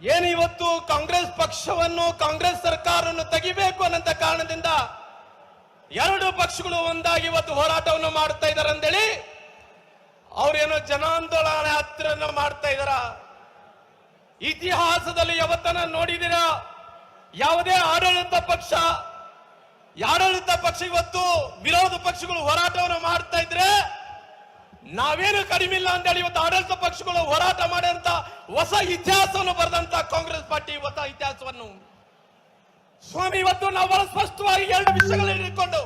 ಏನು ಇವತ್ತು ಕಾಂಗ್ರೆಸ್ ಪಕ್ಷವನ್ನು ಕಾಂಗ್ರೆಸ್ ಸರ್ಕಾರವನ್ನು ತೆಗಿಬೇಕು ಅನ್ನಂತ ಕಾರಣದಿಂದ ಎರಡು ಪಕ್ಷಗಳು ಒಂದಾಗಿ ಇವತ್ತು ಹೋರಾಟವನ್ನು ಮಾಡ್ತಾ ಇದ್ದಾರೆ ಅಂತೇಳಿ ಅವರೇನೋ ಜನಾಂದೋಲನ ಯಾತ್ರೆಯನ್ನು ಮಾಡ್ತಾ ಇದಾರ? ಇತಿಹಾಸದಲ್ಲಿ ಯಾವತ್ತನ ನೋಡಿದಿರಾ ಯಾವುದೇ ಆಡಳಿತ ಪಕ್ಷ ಆಡಳಿತ ಪಕ್ಷ ಇವತ್ತು ವಿರೋಧ ಪಕ್ಷಗಳು ಹೋರಾಟವನ್ನು ಮಾಡ್ತಾ ಇದ್ರೆ ನಾವೇನು ಕಡಿಮೆ ಇಲ್ಲ ಅಂತೇಳಿ ಇವತ್ತು ಆಡಳಿತ ಪಕ್ಷಗಳು ಹೋರಾಟ ಮಾಡಿದಂತ ಹೊಸ ಇತಿಹಾಸವನ್ನು ಬರೆದಂತ ಕಾಂಗ್ರೆಸ್ ಪಾರ್ಟಿ ಹೊಸ ಇತಿಹಾಸವನ್ನು. ಸ್ವಾಮಿ, ಇವತ್ತು ನಾವು ಬಹಳ ಸ್ಪಷ್ಟವಾಗಿ ಎರಡು ವಿಷಯಗಳನ್ನು ಇಟ್ಕೊಂಡು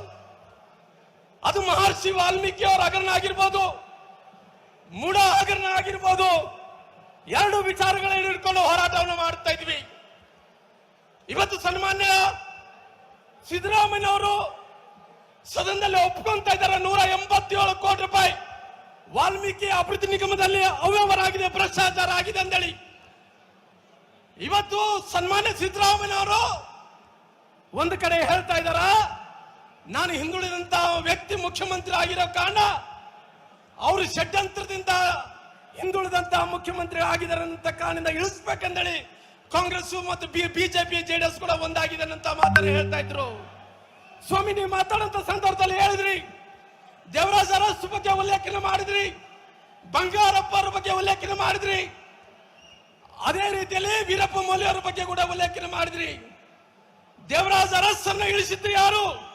ಅದು ಮಹರ್ಷಿ ವಾಲ್ಮೀಕಿ ಅವರ ಹಗರಣ ಆಗಿರ್ಬೋದು, ಮೂಢ ಹಗರಣ ಆಗಿರ್ಬೋದು, ಎರಡು ವಿಚಾರಗಳನ್ನು ಇಟ್ಕೊಂಡು ಹೋರಾಟವನ್ನು ಮಾಡ್ತಾ ಇದ್ವಿ. ಇವತ್ತು ಸನ್ಮಾನ್ಯ ಸಿದ್ದರಾಮಯ್ಯ ಅವರು ಸದನದಲ್ಲಿ ಒಪ್ಕೊಂತ ಇದ್ದಾರೆ ನೂರ ಎಂಬತ್ತೇಳು ಕೋಟಿ ರೂಪಾಯಿ. ವಾಲ್ಮೀಕಿ ಅಭಿವೃದ್ಧಿ ನಿಗಮದಲ್ಲಿ ಅವ್ಯವಹಾರ ಆಗಿದೆ ಭ್ರಷ್ಟಾಚಾರ ಆಗಿದೆ ಅಂತೇಳಿ ಇವತ್ತು ಸನ್ಮಾನ್ಯ ಸಿದ್ದರಾಮಯ್ಯ ಅವರು ಒಂದು ಕಡೆ ಹೇಳ್ತಾ ಇದ್ದಾರ, ನಾನು ಹಿಂದುಳಿದಂತ ವ್ಯಕ್ತಿ ಮುಖ್ಯಮಂತ್ರಿ ಆಗಿರೋ ಕಾರಣ ಅವರು ಷಡ್ಯಂತ್ರದಿಂದ ಹಿಂದುಳಿದಂತ ಮುಖ್ಯಮಂತ್ರಿ ಆಗಿದ್ದಾರೆ ಅಂತ ಕಾರಣದಿಂದ ಇಳಿಸ್ಬೇಕಂದೇಳಿ ಕಾಂಗ್ರೆಸ್ ಮತ್ತು ಬಿಜೆಪಿ ಜೆಡಿಎಸ್ ಕೂಡ ಒಂದಾಗಿದೆ ಅಂತ ಮಾತನ್ನ ಹೇಳ್ತಾ ಇದ್ರು. ಸ್ವಾಮಿ, ನೀವು ಮಾತಾಡಂತ ಸಂದರ್ಭದಲ್ಲಿ ಹೇಳಿದ್ರಿ. ದೇವರಾಜ ಅರಸು ಬಗ್ಗೆ ಉಲ್ಲೇಖನ ಮಾಡಿದ್ರಿ. ಬಂಗಾರಪ್ಪ ಅವರ ಬಗ್ಗೆ ಉಲ್ಲೇಖನ ಮಾಡಿದ್ರಿ. ಅದೇ ರೀತಿಯಲ್ಲಿ ವೀರಪ್ಪ ಮೊಯ್ಲಿ ಅವರ ಬಗ್ಗೆ ಕೂಡ ಉಲ್ಲೇಖನ ಮಾಡಿದ್ರಿ. ದೇವರಾಜ ಅರಸನ್ನ ಇಳಿಸಿದ್ದು ಯಾರು?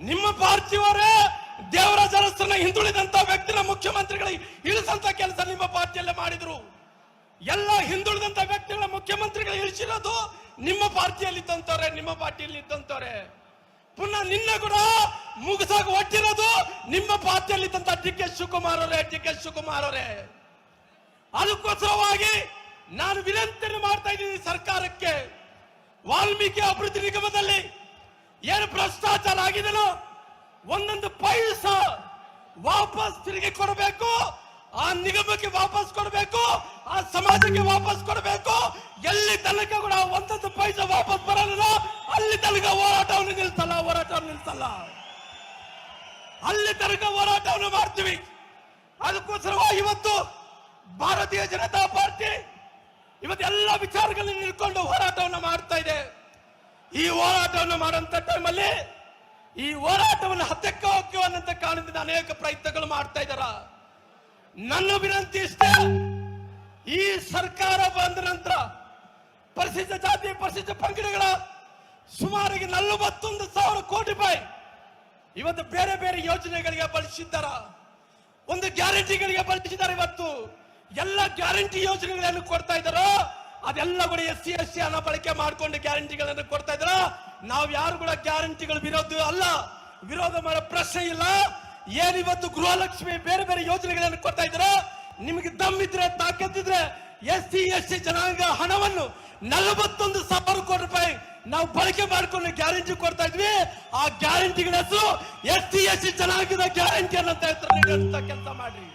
ನಿಮ್ಮ ಪಾರ್ಟಿಯವರೇ ದೇವರಾಜ ಅರಸನ್ನ ಹಿಂದುಳಿದಂತ ವ್ಯಕ್ತಿನ ಮುಖ್ಯಮಂತ್ರಿಗಳಿಗೆ ಇಳಿಸಂತ ಕೆಲಸ ನಿಮ್ಮ ಪಾರ್ಟಿಯಲ್ಲೇ ಮಾಡಿದ್ರು. ಎಲ್ಲ ಹಿಂದುಳಿದಂತ ವ್ಯಕ್ತಿಗಳ ಮುಖ್ಯಮಂತ್ರಿಗಳು ಇಳಿಸಿರೋದು ನಿಮ್ಮ ಪಾರ್ಟಿಯಲ್ಲಿ ಇದ್ದಂತವ್ರೆ ನಿಮ್ಮ ಪಾರ್ಟಿಯಲ್ಲಿ ಇದ್ದಂತವ್ರೆ ಪುನಃ ನಿನ್ನ ಕೂಡ ಮುಗಿಸಾಗ ಒಟ್ಟಿರೋದು ನಿಮ್ಮ ಪಾತ್ರೆಯಲ್ಲಿ ತಂತ ಡಿ ಕೆ ಶಿವಕುಮಾರ್ ಅವರೇ, ಡಿ ಕೆ ಶಿವಕುಮಾರ್ ಅವರೇ. ಅದಕ್ಕೋಸ್ಕರವಾಗಿ ನಾನು ವಿನಂತಿಯನ್ನು ಮಾಡ್ತಾ ಇದ್ದೀನಿ ಸರ್ಕಾರಕ್ಕೆ. ವಾಲ್ಮೀಕಿ ಅಭಿವೃದ್ಧಿ ನಿಗಮದಲ್ಲಿ ಏನು ಭ್ರಷ್ಟಾಚಾರ ಆಗಿದೆಯೋ ಒಂದೊಂದು ಪೈಸ ವಾಪಸ್ ತಿರುಗಿ ಕೊಡಬೇಕು, ಆ ನಿಗಮಕ್ಕೆ ವಾಪಸ್ ಕೊಡಬೇಕು, ಆ ಸಮಾಜಕ್ಕೆ ವಾಪಸ್ ಕೊಡಬೇಕು. ಎಲ್ಲಿ ತನಕ ಕೂಡ ಒಂದೊಂದು ಪೈಸೆ ವಾಪಸ್ ಬರಲಿಲ್ಲ, ಅಲ್ಲಿ ತನಕ ಹೋರಾಟವನ್ನು ನಿಲ್ಸಲ್ಲ ನಿಲ್ಸಲ್ಲ ಅಲ್ಲಿ ತನಕ ಹೋರಾಟವನ್ನು ಮಾಡ್ತೀವಿ. ಅದಕ್ಕೋಸ್ಕರ ಇವತ್ತು ಭಾರತೀಯ ಜನತಾ ಪಾರ್ಟಿ ಇವತ್ತು ಎಲ್ಲ ವಿಚಾರಗಳನ್ನು ನಿಲ್ಕೊಂಡು ಹೋರಾಟವನ್ನು ಮಾಡ್ತಾ ಇದೆ. ಈ ಹೋರಾಟವನ್ನು ಮಾಡುವಂತ ಟೈಮಲ್ಲಿ ಈ ಹೋರಾಟವನ್ನು ಹತ್ತಕ್ಕೆ ಹೋಗಿ ಅನ್ನಂತ ಕಾರಣದಿಂದ ಅನೇಕ ಪ್ರಯತ್ನಗಳು ಮಾಡ್ತಾ ಇದ್ದಾರ. ನನ್ನ ವಿನಂತಿ ಇಷ್ಟೇ, ಈ ಸರ್ಕಾರ ಬಂದ ನಂತರ ಪರಿಶಿಷ್ಟ ಜಾತಿ ಪರಿಶಿಷ್ಟ ಪಂಗಡಗಳ ಸುಮಾರಿಗೆ ನಲವತ್ತೊಂದು ಸಾವಿರ ಕೋಟಿ ರೂಪಾಯಿ. ಇವತ್ತು ಬೇರೆ ಬೇರೆ ಯೋಜನೆಗಳಿಗೆ ಬಳಸಿದ್ದಾರ? ಒಂದು ಗ್ಯಾರಂಟಿಗಳಿಗೆ ಬಳಸಿದ್ದಾರೆ ಇವತ್ತು. ಎಲ್ಲ ಗ್ಯಾರಂಟಿ ಯೋಜನೆಗಳನ್ನು ಕೊಡ್ತಾ ಇದ್ದಾರೋ? ಅದೆಲ್ಲ ಕೂಡ ಎಸ್ ಸಿ ಎಸ್ ಸಿ ಹಣ ಬಳಕೆ ಮಾಡಿಕೊಂಡು ಗ್ಯಾರಂಟಿಗಳನ್ನು ಕೊಡ್ತಾ ಇದ್ರ ನಾವು ಯಾರು ಕೂಡ ಗ್ಯಾರಂಟಿಗಳು ವಿರೋಧ ಅಲ್ಲ. ವಿರೋಧ ಮಾಡೋ ಪ್ರಶ್ನೆ ಇಲ್ಲ. ಏನಿವತ್ತು ಗೃಹಲಕ್ಷ್ಮಿ ಬೇರೆ ಬೇರೆ ಯೋಜನೆಗಳನ್ನು ಕೊಡ್ತಾ ಇದ್ರ ನಿಮಗೆ ದಮ್ಮಿದ್ರೆ ತಾಕತ್ತಿದ್ರೆ ಎಸ್ ಸಿ ಎಸ್ ಸಿ ಜನಾಂಗ ಹಣವನ್ನು ನಲವತ್ತೊಂದು ಸಾವಿರ ಕೋಟಿ ರೂಪಾಯಿ ನಾವು ಬಳಕೆ ಮಾಡ್ಕೊಂಡು ಗ್ಯಾರಂಟಿ ಕೊಡ್ತಾ ಇದ್ವಿ. ಆ ಗ್ಯಾರಂಟಿಗಳ ಹೆಸರು ಎಸ್ ಸಿ ಎಸ್ ಸಿ ಜನಾಂಗದ ಗ್ಯಾರಂಟಿ ಅನ್ನೋ ಕೆಲಸ ಮಾಡ್ರಿ?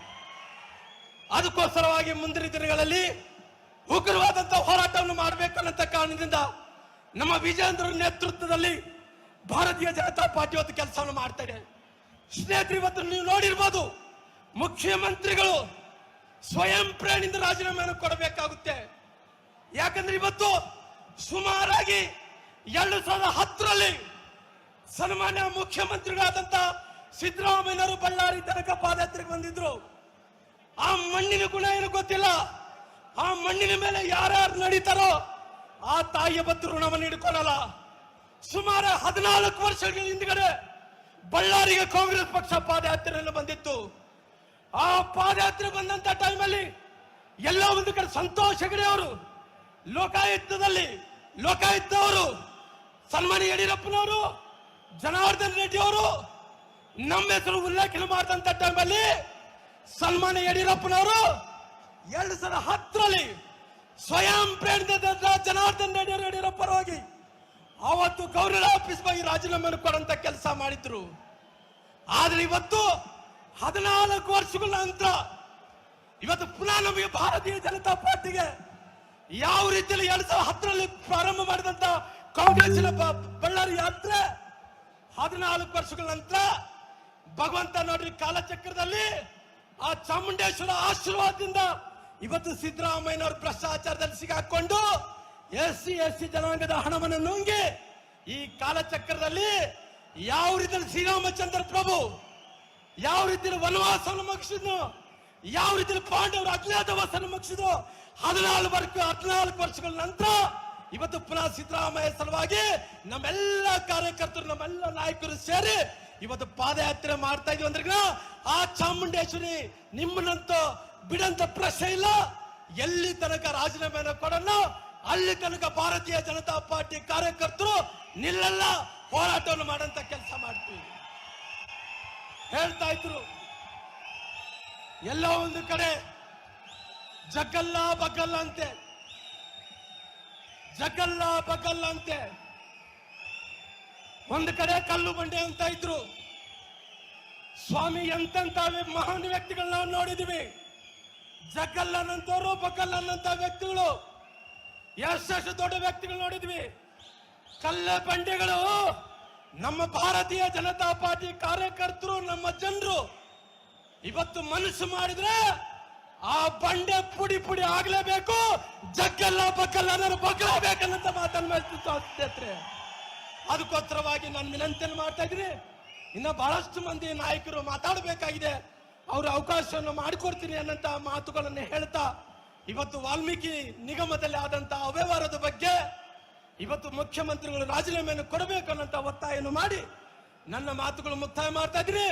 ಅದಕ್ಕೋಸ್ಕರವಾಗಿ ಮುಂದಿನ ದಿನಗಳಲ್ಲಿ ಉಗ್ರವಾದಂತಹ ಹೋರಾಟವನ್ನು ಮಾಡಬೇಕನ್ನಂತ ಕಾರಣದಿಂದ ನಮ್ಮ ವಿಜೇಂದ್ರ ನೇತೃತ್ವದಲ್ಲಿ ಭಾರತೀಯ ಜನತಾ ಪಾರ್ಟಿ ಇವತ್ತು ಕೆಲಸವನ್ನು ಮಾಡ್ತಾ ಇದೆ. ಸ್ನೇಹಿತರು, ಇವತ್ತು ನೀವು ನೋಡಿರ್ಬೋದು ಮುಖ್ಯಮಂತ್ರಿಗಳು ಸ್ವಯಂ ಪ್ರೇರಣೆಯಿಂದ ರಾಜೀನಾಮೆಯನ್ನು ಕೊಡಬೇಕಾಗುತ್ತೆ. ಯಾಕಂದ್ರೆ ಇವತ್ತು ಸುಮಾರಾಗಿ ಎರಡು ಸಾವಿರದ ಹತ್ತರಲ್ಲಿ ಸನ್ಮಾನ್ಯ ಮುಖ್ಯಮಂತ್ರಿಗಳಾದಂತ ಸಿದ್ದರಾಮಯ್ಯನವರು ಬಳ್ಳಾರಿ ತನಕ ಪಾದಯಾತ್ರೆಗೆ ಬಂದಿದ್ರು. ಆ ಮಣ್ಣಿನ ಗುಣ ಏನು ಗೊತ್ತಿಲ್ಲ? ಆ ಮಣ್ಣಿನ ಮೇಲೆ ಯಾರ್ಯಾರು ನಡೀತಾರೋ ಆ ತಾಯಿಯ ಬತ್ತು ಋಣವನ್ನು ಹಿಡ್ಕೊಳ್ಳಲ್ಲ ಸುಮಾರು ಹದಿನಾಲ್ಕು ವರ್ಷಗಳ ಹಿಂದ್ಗಡೆ ಬಳ್ಳಾರಿಗೆ ಕಾಂಗ್ರೆಸ್ ಪಕ್ಷ ಪಾದಯಾತ್ರೆಯನ್ನು ಬಂದಿತ್ತು. ಆ ಪಾದಯಾತ್ರೆ ಬಂದಂತ ಟೈಮಲ್ಲಿ ಎಲ್ಲ ಒಂದು ಕಡೆ ಸಂತೋಷ ಹೆಗಡೆ ಅವರು, ಲೋಕಾಯುಕ್ತದಲ್ಲಿ ಲೋಕಾಯುಕ್ತ ಅವರು ಸನ್ಮಾನ್ಯ ಯಡಿಯೂರಪ್ಪನವರು, ಜನಾರ್ದನ್ ರೆಡ್ಡಿ ಅವರು ನಮ್ಮ ಹೆಸರು ಉಲ್ಲೇಖನ ಮಾಡಿದಂತ ಟೈಮಲ್ಲಿ ಸನ್ಮಾನ್ಯ ಯಡಿಯೂರಪ್ಪನವರು ಎರಡು ಸಾವಿರದ ಹತ್ತರಲ್ಲಿ ಸ್ವಯಂ ಪ್ರೇರಿತ ಜನಾರ್ದನ್ ರೆಡ್ಡಿ ಅವರು ಯಡಿಯೂರಪ್ಪ ಹೋಗಿ ಅವತ್ತು ಆಫೀಸ್ ಬಗ್ಗೆ ರಾಜೀನಾಮೆಯನ್ನು ಕೊಡಂತ ಕೆಲಸ ಮಾಡಿದ್ರು. ಆದ್ರೆ ಇವತ್ತು ಹದಿನಾಲ್ಕು ವರ್ಷಗಳ ನಂತರ ಇವತ್ತು ಪುನಃ ನಮಗೆ ಭಾರತೀಯ ಜನತಾ ಪಾರ್ಟಿಗೆ ಯಾವ ರೀತಿಯಲ್ಲಿ ಎರಡ್ ಸಾವಿರದ ಹತ್ತರಲ್ಲಿ ಪ್ರಾರಂಭ ಮಾಡಿದಂತ ಕಾಂಗ್ರೆಸ್ಸಿನ ಬಳ್ಳಾರಿ ಯಾತ್ರೆ ಹದಿನಾಲ್ಕು ವರ್ಷಗಳ ನಂತರ ಭಗವಂತ ನೋಡ್ರಿ ಕಾಲಚಕ್ರದಲ್ಲಿ ಆ ಚಾಮುಂಡೇಶ್ವರ ಆಶೀರ್ವಾದದಿಂದ ಇವತ್ತು ಸಿದ್ದರಾಮಯ್ಯನವರು ಭ್ರಷ್ಟಾಚಾರದಲ್ಲಿ ಸಿಗಾಕೊಂಡು ಎಸ್ ಸಿ ಎಸ್ ಸಿ ಜನಾಂಗದ ಹಣವನ್ನು ನುಂಗಿ ಈ ಕಾಲಚಕ್ರದಲ್ಲಿ ಯಾವ ರೀತಿಯಲ್ಲಿ ಶ್ರೀರಾಮಚಂದ್ರ ಪ್ರಭು, ಯಾವ ರೀತಿಯಲ್ಲಿ ವನವಾಸವನ್ನು ಮುಗಿಸಿದ್ನು, ಯಾವ ರೀತಿಯಲ್ಲಿ ಪಾಂಡವರು ಅಜ್ಞಾತವಾಸವನ್ನು ಮುಗಿಸಿದ್ರು ಹದಿನಾಲ್ಕು ವರ್ಷ, ಹದಿನಾಲ್ಕು ವರ್ಷಗಳ ನಂತರ ಇವತ್ತು ಪುನಃ ಸಿದ್ದರಾಮಯ್ಯ ಸಲುವಾಗಿ ನಮ್ಮೆಲ್ಲ ಕಾರ್ಯಕರ್ತರು, ನಮ್ಮೆಲ್ಲ ನಾಯಕರು ಸೇರಿ ಇವತ್ತು ಪಾದಯಾತ್ರೆ ಮಾಡ್ತಾ ಇದೀವಿ ಅಂದ್ರೆ ಆ ಚಾಮುಂಡೇಶ್ವರಿ ನಿಮ್ಮನ್ನಂತೂ ಬಿಡಂತ ಪ್ರಶ್ನೆ ಇಲ್ಲ. ಎಲ್ಲಿ ತನಕ ರಾಜೀನಾಮೆಯನ್ನು ಕೊಡಲ್ಲ ಅಲ್ಲಿ ತನಕ ಭಾರತೀಯ ಜನತಾ ಪಾರ್ಟಿ ಕಾರ್ಯಕರ್ತರು ನಿಲ್ಲಲ್ಲ ಹೋರಾಟವನ್ನು ಮಾಡಂತ ಕೆಲಸ ಮಾಡ್ತೀವಿ. ಹೇಳ್ತಾ ಇದ್ರು. ಎಲ್ಲ ಒಂದು ಕಡೆ ಜಗಲ್ಲ ಬಗ್ಗಲ್ಲ ಅಂತೆ. ಜಗಲ್ಲ ಬಗಲ್ಲ ಅಂತೆ. ಒಂದು ಕಡೆ ಕಲ್ಲು ಬಂಡೆ ಅಂತ ಇದ್ರು. ಸ್ವಾಮಿ ಎಂತೆಂತ ಮಹಾನ್ ವ್ಯಕ್ತಿಗಳನ್ನ ನಾವು ನೋಡಿದೀವಿ. ಜಗಲ್ಲನಂತವರು ಬಗಲ್ಲನಂತ ವ್ಯಕ್ತಿಗಳು. ಎಷ್ಟೆಷ್ಟು ದೊಡ್ಡ ವ್ಯಕ್ತಿಗಳು ನೋಡಿದ್ವಿ. ಕಲ್ಲ ಬಂಡೆಗಳು. ನಮ್ಮ ಭಾರತೀಯ ಜನತಾ ಪಾರ್ಟಿ ಕಾರ್ಯಕರ್ತರು, ನಮ್ಮ ಜನರು. ಇವತ್ತು ಮನಸ್ಸು ಮಾಡಿದ್ರೆ ಆ ಬಂಡೆ ಪುಡಿ ಪುಡಿ ಆಗ್ಲೇಬೇಕು, ಜಗ್ಗಲ್ಲ ಬಗ್ಗಲ್ಲ ನಾನು ಬಗ್ಗಲೇಬೇಕನ್ನಂತ ಮಾತನ್ನು ಮಾಡ್ತಿತ್ತು ಅದಕ್ಕೋಸ್ಕರವಾಗಿ ನಾನು ವಿನಂತಿಯನ್ನು ಮಾಡ್ತಾ ಇದ್ದೀನಿ. ಇನ್ನ ಬಹಳಷ್ಟು ಮಂದಿ ನಾಯಕರು ಮಾತಾಡಬೇಕಾಗಿದೆ. ಅವ್ರ ಅವಕಾಶವನ್ನು ಮಾಡಿಕೊಡ್ತೀನಿ ಅನ್ನಂತ ಮಾತುಗಳನ್ನು ಹೇಳ್ತಾ, ಇವತ್ತು ವಾಲ್ಮೀಕಿ ನಿಗಮದಲ್ಲಿ ಆದಂತ ಅವ್ಯವಹಾರದ ಬಗ್ಗೆ ಇವತ್ತು ಮುಖ್ಯಮಂತ್ರಿಗಳು ರಾಜೀನಾಮೆಯನ್ನು ಕೊಡಬೇಕು ಅನ್ನಂತ ಒತ್ತಾಯವನ್ನು ಮಾಡಿ ನನ್ನ ಮಾತುಗಳು ಮುಕ್ತಾಯ ಮಾಡ್ತಾ ಇದ್ದೀನಿ.